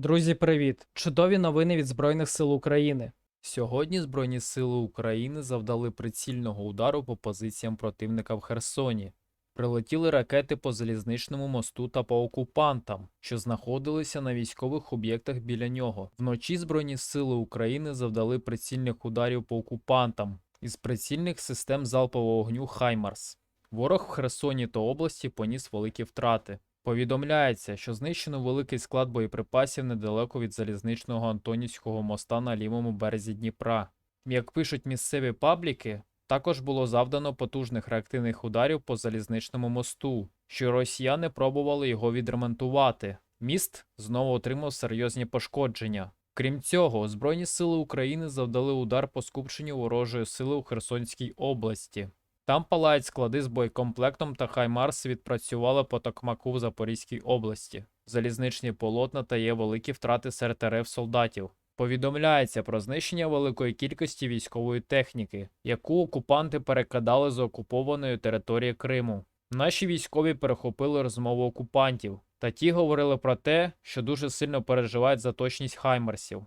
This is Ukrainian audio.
Друзі, привіт! Чудові новини від Збройних сил України. Сьогодні Збройні сили України завдали прицільного удару по позиціям противника в Херсоні. Прилетіли ракети по залізничному мосту та по окупантам, що знаходилися на військових об'єктах біля нього. Вночі Збройні сили України завдали прицільних ударів по окупантам із прицільних систем залпового вогню Хаймарс. Ворог в Херсоні та області поніс великі втрати. Повідомляється, що знищено великий склад боєприпасів недалеко від залізничного Антонівського моста на лівому березі Дніпра. Як пишуть місцеві пабліки, також було завдано потужних реактивних ударів по залізничному мосту, що росіяни пробували його відремонтувати. Міст знову отримав серйозні пошкодження. Крім цього, Збройні сили України завдали удар по скупченню ворожої сили у Херсонській області. Там палають склади з боєкомплектом та Хаймарс відпрацювали по Токмаку в Запорізькій області. Залізничні полотна та є великі втрати серед РФ солдатів. Повідомляється про знищення великої кількості військової техніки, яку окупанти перекидали з окупованої території Криму. Наші військові перехопили розмову окупантів, та ті говорили про те, що дуже сильно переживають за точність хаймерсів.